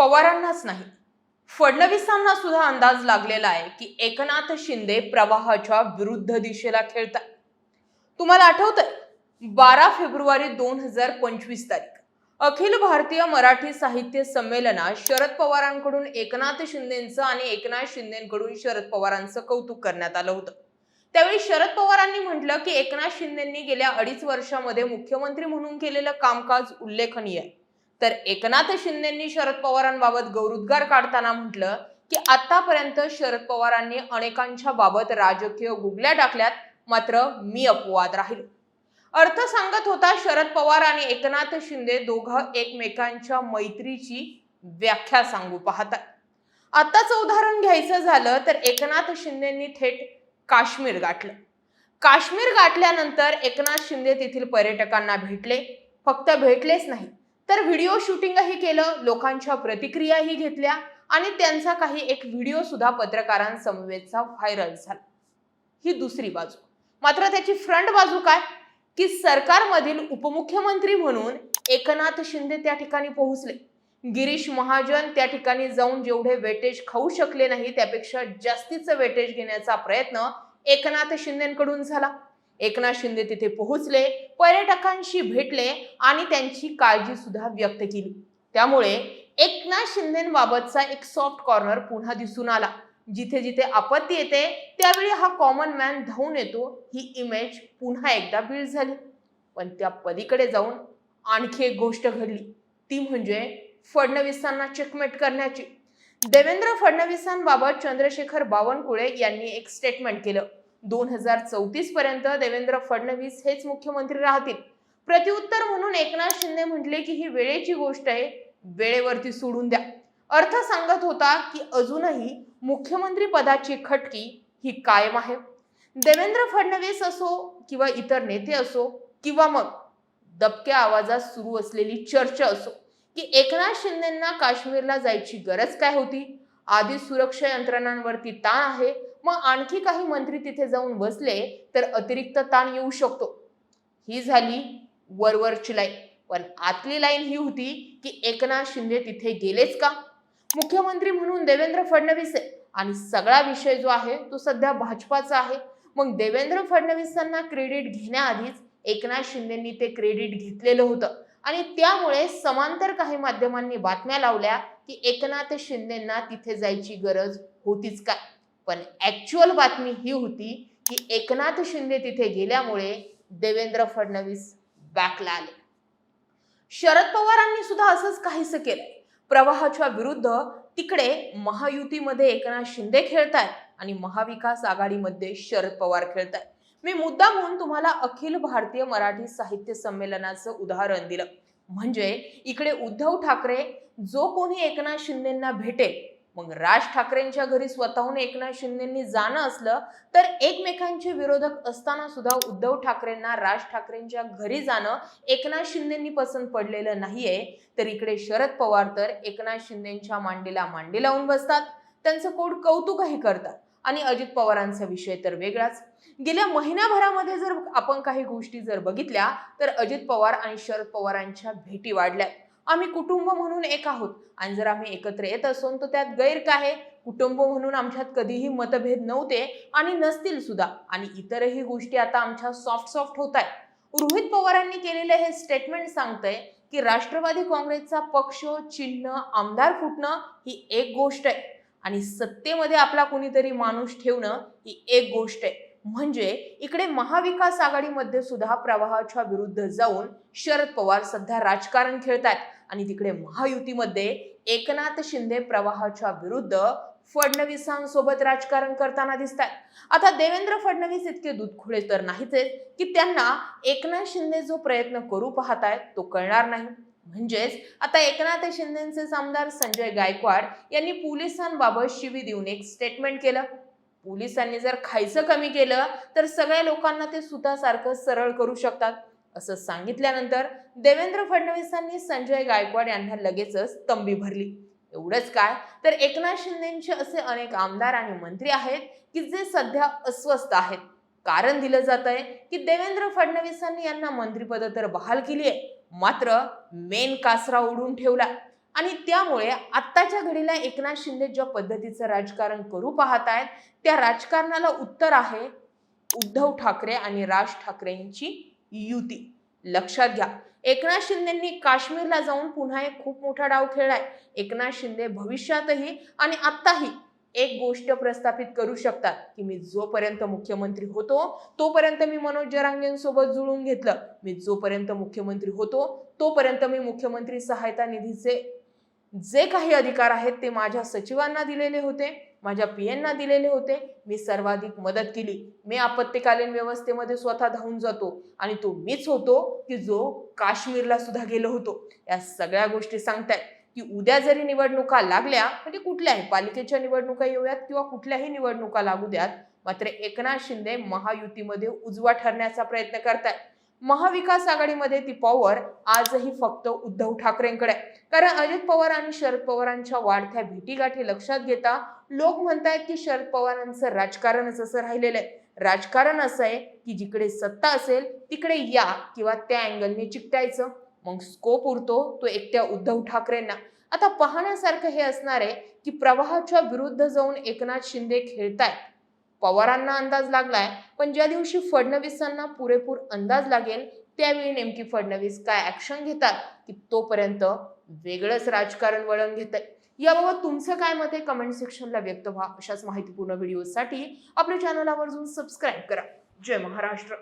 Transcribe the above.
पवारांनाच नाही. फडणवीसांना सुद्धा अंदाज लागलेला आहे की एकनाथ शिंदे प्रवाहाच्या विरुद्ध दिशेला खेळतात. तुम्हाला आठवतंय? बारा फेब्रुवारी दोन हजार पंचवीस तारीख. अखिल भारतीय मराठी साहित्य संमेलनात शरद पवारांकडून एकनाथ शिंदेचं आणि एकनाथ शिंदेकडून शरद पवारांचं कौतुक करण्यात आलं होतं. त्यावेळी शरद पवारांनी म्हटलं की एकनाथ शिंदेंनी गेल्या अडीच वर्षामध्ये मुख्यमंत्री म्हणून केलेलं कामकाज उल्लेखनीय आहे. तर एकनाथ शिंदेंनी शरद पवारांबाबत गौरुद्गार काढताना म्हटलं की आतापर्यंत शरद पवारांनी अनेकांच्या बाबत राजकीय गुगल्या टाकल्यात मात्र मी अपवाद राहील. अर्थ सांगत होता शरद पवार आणि एकनाथ शिंदे दोघं एकमेकांच्या मैत्रीची व्याख्या सांगू पाहतात. आताच उदाहरण घ्यायचं झालं तर एकनाथ शिंदेंनी थेट काश्मीर गाठलं. काश्मीर गाठल्यानंतर एकनाथ शिंदे तेथील पर्यटकांना भेटले. फक्त भेटलेच नाही. तर व्हिडिओ शूटिंगही केलं लोकांच्या प्रतिक्रियाही घेतल्या आणि त्यांचा काही एक व्हिडिओ सुद्धा पत्रकारांसमवेतचा व्हायरल झाला. ही दुसरी बाजू. मात्र त्याची फ्रंट बाजू काय? की सरकारमधील उपमुख्यमंत्री म्हणून एकनाथ शिंदे त्या ठिकाणी पोहोचले. गिरीश महाजन त्या ठिकाणी जाऊन जेवढे वेटेज खाऊ शकले नाही त्यापेक्षा जास्तीचं वेटेज घेण्याचा प्रयत्न एकनाथ शिंदेकडून झाला. एकनाथ शिंदे तिथे पोहोचले पर्यटकांशी भेटले आणि त्यांची काळजी सुद्धा व्यक्त केली. त्यामुळे एकनाथ शिंदेबाबतचा एक सॉफ्ट कॉर्नर पुन्हा दिसून आला. जिथे जिथे आपत्ती येते त्यावेळी हा कॉमन मॅन धावून येतो ही इमेज पुन्हा एकदा बिल्ड झाली. पण त्या पलीकडे जाऊन आणखी एक गोष्ट घडली. ती म्हणजे फडणवीसांना चेकमेट करण्याची. देवेंद्र फडणवीसांबाबत चंद्रशेखर बावनकुळे यांनी एक स्टेटमेंट केलं. दोन हजार चौतीस पर्यंत देवेंद्र फडणवीस हेच मुख्यमंत्री राहतील. प्रत्युत्तर म्हणून एकनाथ शिंदे म्हटले की ही वेळेची गोष्ट आहे वेळेवरती सोडून द्या. अर्थ सांगत होता की अजूनही मुख्यमंत्री पदाची खटकी ही कायम आहे. देवेंद्र फडणवीस असो किंवा इतर नेते असो किंवा मग दबक्या आवाजात सुरू असलेली चर्चा असो की एकनाथ शिंदेना काश्मीरला जायची गरज काय होती? आधी सुरक्षा यंत्रणांवरती ताण आहे मग आणखी काही मंत्री तिथे जाऊन बसले तर अतिरिक्त ताण येऊ शकतो. ही झाली वरवरची लाईन. पण आतली लाईन ही होती की एकनाथ शिंदे तिथे गेलेच का? मुख्यमंत्री म्हणून देवेंद्र फडणवीस आहे आणि सगळा विषय जो आहे तो सध्या भाजपाचा आहे. मग देवेंद्र फडणवीसांना क्रेडिट घेण्याआधीच एकनाथ शिंदेंनी ते क्रेडिट घेतलेलं होतं. आणि त्यामुळे समांतर काही माध्यमांनी बातम्या लावल्या की एकनाथ शिंदेंना तिथे जायची गरज होतीच काय? पण ॲक्च्युअल बातमी ही होती की एकनाथ शिंदे तिथे गेल्यामुळे देवेंद्र फडणवीस बॅकला आले. शरद पवारांनी सुद्धा असंच काहीसं केलंय. प्रवाहाच्या विरुद्ध तिकडे महायुतीमध्ये एकनाथ शिंदे खेळतायत आणि महाविकास आघाडीमध्ये शरद पवार खेळतायत. मी मुद्दा म्हणून तुम्हाला अखिल भारतीय मराठी साहित्य संमेलनाचं उदाहरण दिलं. म्हणजे इकडे उद्धव ठाकरे जो कोणी एकनाथ शिंदेना भेटेल मग राज ठाकरेंच्या घरी स्वतःहून एकनाथ शिंदेंनी जाणं असलं तर एकमेकांचे विरोधक असताना सुद्धा उद्धव ठाकरेंना राज ठाकरेंच्या घरी जाणं एकनाथ शिंदेंनी पसंत पडलेलं नाहीये. तर इकडे शरद पवार तर एकनाथ शिंदेच्या मांडीला मांडी लावून बसतात. त्यांचं कोड कौतुकही करतात. आणि अजित पवारांचा विषय तर वेगळाच. गेल्या महिन्याभरामध्ये जर आपण काही गोष्टी जर बघितल्या तर अजित पवार आणि शरद पवारांच्या भेटी वाढल्या आम्ही कुटुंब म्हणून एक आहोत. आणि जर आम्ही एकत्र येत असो तर त्यात गैर काय? कुटुंब म्हणून आमच्यात कधीही मतभेद नव्हते आणि नसतील सुद्धा. आणि इतरही गोष्टी आता आमच्या सॉफ्ट सॉफ्ट होत आहेत. रोहित पवारांनी केलेलं हे स्टेटमेंट सांगतंय की राष्ट्रवादी काँग्रेसचा पक्ष चिन्ह आमदार फुटणं ही एक गोष्ट आहे. आणि सत्तेमध्ये आपला कुणीतरी माणूस ठेवणं ही एक गोष्ट आहे. म्हणजे इकडे महाविकास आघाडीमध्ये सुद्धा प्रवाहाच्या विरुद्ध जाऊन शरद पवार सध्या राजकारण खेळतात आणि तिकडे महायुतीमध्ये एकनाथ शिंदे प्रवाहाच्या विरुद्ध फडणवीसांसोबत राजकारण करताना दिसतात आता देवेंद्र फडणवीस इतके दुधखुळे तर नाहीच आहेत की त्यांना एकनाथ शिंदे जो प्रयत्न करू पाहतायत तो कळणार नाही. म्हणजेच आता एकनाथ शिंदेचे आमदार संजय गायकवाड यांनी पोलिसांबाबत शिवी देऊन एक स्टेटमेंट केलं. पोलिसांनी जर खायचं कमी केलं तर सगळ्या लोकांना ते सुतासारखं सरळ करू शकतात. असं सांगितल्यानंतर देवेंद्र फडणवीसांनी संजय गायकवाड यांना लगेचच तंबी भरली. एवढंच काय? तर एकनाथ शिंदेचे असे अनेक आमदार आणि मंत्री आहेत की जे सध्या अस्वस्थ आहेत. कारण दिलं जात आहे की देवेंद्र फडणवीसांनी यांना मंत्रिपद तर बहाल केली आहे मात्र मेन कासरा उडून ठेवला आणि त्यामुळे आत्ताच्या घडीला एकनाथ शिंदे ज्या पद्धतीचं राजकारण करू पाहत आहेत त्या राजकारणाला उत्तर आहे उद्धव ठाकरे आणि राज ठाकरेंची युती. लक्षात घ्या एकनाथ शिंदेंनी काश्मीरला जाऊन पुन्हा एक खूप मोठा डाव खेळलाय. एकनाथ शिंदे भविष्यातही आणि आत्ताही एक गोष्ट प्रस्थापित करू शकतात की मी जोपर्यंत मुख्यमंत्री होतो तोपर्यंत मी मनोज जरांगेंसोबत जुळून घेतलं. मी जोपर्यंत मुख्यमंत्री होतो तोपर्यंत मी मुख्यमंत्री सहायता निधीचे जे काही अधिकार आहेत ते माझ्या सचिवांना दिलेले होते माझ्या पी एनना दिलेले होते. मी सर्वाधिक मदत केली. मी आपत्कालीन व्यवस्थेमध्ये स्वतः धावून जातो आणि तो मीच होतो की जो काश्मीरला सुद्धा गेलो होतो. या सगळ्या गोष्टी सांगतायत की उद्या जरी निवडणुका लागल्या म्हणजे कुठल्याही पालिकेच्या निवडणुका येऊयात किंवा कुठल्याही निवडणुका लागू द्यात मात्र एकनाथ शिंदे महायुतीमध्ये उजवा ठरण्याचा प्रयत्न करतायत. महाविकास आघाडीमध्ये ती पॉवर आजही फक्त उद्धव ठाकरेंकडे कारण अजित पवार आणि शरद पवारांच्या वाढत्या भेटीगाठी लक्षात घेता लोक म्हणतायत की शरद पवारांचं राजकारणच असं राहिलेलं आहे. राजकारण असं आहे की जिकडे सत्ता असेल तिकडे या किंवा त्या अँगलने चिकटायचं. मग स्कोप उरतो तो एकट्या उद्धव ठाकरेंना. आता पाहण्यासारखं हे असणार आहे की प्रवाहाच्या विरुद्ध जाऊन एकनाथ शिंदे खेळतायत. पवारांना अंदाज लागलाय पण ज्या दिवशी फडणवीसांना पुरेपूर अंदाज लागेल त्यावेळी नेमकी फडणवीस काय ऍक्शन घेतात की तोपर्यंत वेगळंच राजकारण वळण घेत आहे याबाबत तुमचं काय मत आहे? कमेंट सेक्शनला व्यक्त व्हा. अशाच माहितीपूर्ण व्हिडिओसाठी आपल्या चॅनल आवर्जून सबस्क्राईब करा. जय महाराष्ट्र.